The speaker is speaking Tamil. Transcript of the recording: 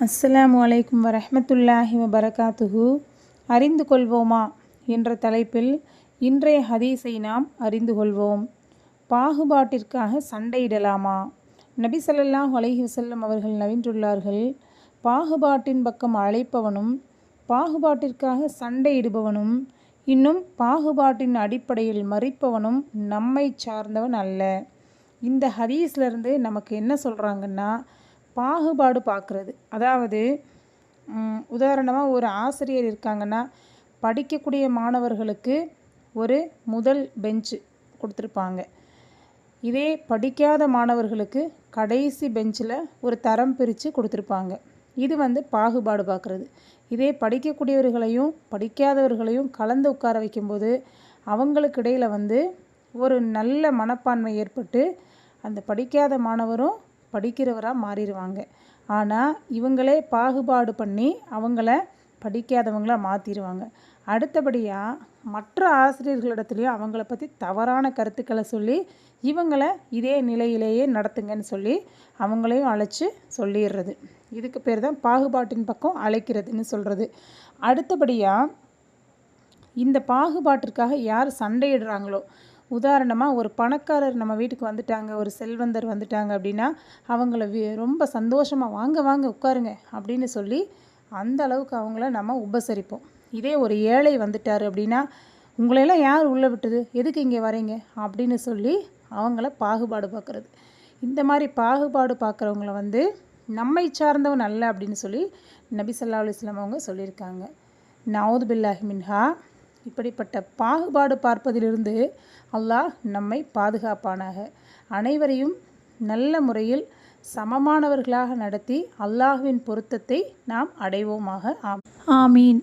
அஸ்ஸலாம் அலைக்கும் வரஹ்மத்துல்லாஹி வபரகாத்துஹு. அறிந்து கொள்வோமா என்ற தலைப்பில் இன்றைய ஹதீஸை நாம் அறிந்து கொள்வோம். பாகுபாட்டிற்காக சண்டையிடலாமா? நபி சல்லாஹ் அலஹி வசல்லம் அவர்கள் நவின்றுள்ளார்கள். பாகுபாட்டின் பக்கம் அழைப்பவனும் பாகுபாட்டிற்காக சண்டையிடுபவனும் இன்னும் பாகுபாட்டின் அடிப்படையில் மறிப்பவனும் நம்மை சார்ந்தவன் அல்ல. இந்த ஹதீஸ்லேருந்து நமக்கு என்ன சொல்கிறாங்கன்னா பாகுபாடு பார்க்குறது. அதாவது உதாரணமாக ஒரு ஆசிரியர் இருக்காங்கன்னா படிக்கக்கூடிய மாணவர்களுக்கு ஒரு முதல் பெஞ்சு கொடுத்துருப்பாங்க. இதே படிக்காத மாணவர்களுக்கு கடைசி பெஞ்சில் ஒரு தரம் பிரித்து கொடுத்துருப்பாங்க. இது வந்து பாகுபாடு பார்க்குறது. இதே படிக்கக்கூடியவர்களையும் படிக்காதவர்களையும் கலந்து உட்கார வைக்கும்போது அவங்களுக்கு இடையில் வந்து ஒரு நல்ல மனப்பான்மை ஏற்பட்டு அந்த படிக்காத மாணவரும் படிக்கிறவராக மாறிடுவாங்க. ஆனால் இவங்களே பாகுபாடு பண்ணி அவங்கள படிக்காதவங்களாக மாற்றிடுவாங்க அடுத்தபடியாக மற்ற ஆசிரியர்களிடத்துலையும் அவங்கள பற்றி தவறான கருத்துக்களை சொல்லி இவங்களை இதே நிலையிலேயே நடத்துங்கன்னு சொல்லி அவங்களையும் அழைச்சி சொல்லிடுறது. இதுக்கு பேர் தான் பாகுபாட்டின் பக்கம் அழைக்கிறதுன்னு சொல்கிறது அடுத்தபடியாக இந்த பாகுபாட்டிற்காக யார் சண்டையிடுறாங்களோ உதாரணமாக ஒரு பணக்காரர் நம்ம வீட்டுக்கு வந்துட்டாங்க ஒரு செல்வந்தர் வந்துட்டாங்க அப்படின்னா அவங்கள ரொம்ப சந்தோஷமாக வாங்க வாங்க உட்காருங்க அப்படின்னு சொல்லி அந்த அளவுக்கு அவங்கள நம்ம உபசரிப்போம். இதே ஒரு ஏழை வந்துட்டார் அப்படின்னா உங்களையெல்லாம் யார் உள்ளே விட்டது? எதுக்கு இங்கே வரீங்க? அப்படின்னு சொல்லி அவங்கள பாகுபாடு பார்க்குறது இந்த மாதிரி பாகுபாடு பார்க்குறவங்கள வந்து நம்மை சார்ந்தவன் அல்ல அப்படின்னு சொல்லி நபி சல்லா அலுவலாம் அவங்க சொல்லியிருக்காங்க. நவுது பில்லாஹி மின்ஹா. இப்படிப்பட்ட பாகுபாடு பார்ப்பதிலிருந்து அல்லாஹ் நம்மை பாதுகாப்பானாக. அனைவரையும் நல்ல முறையில் சமமானவர்களாக நடத்தி அல்லாஹுவின் பொருத்தத்தை நாம் அடைவோமாக. ஆம். ஆமீன்.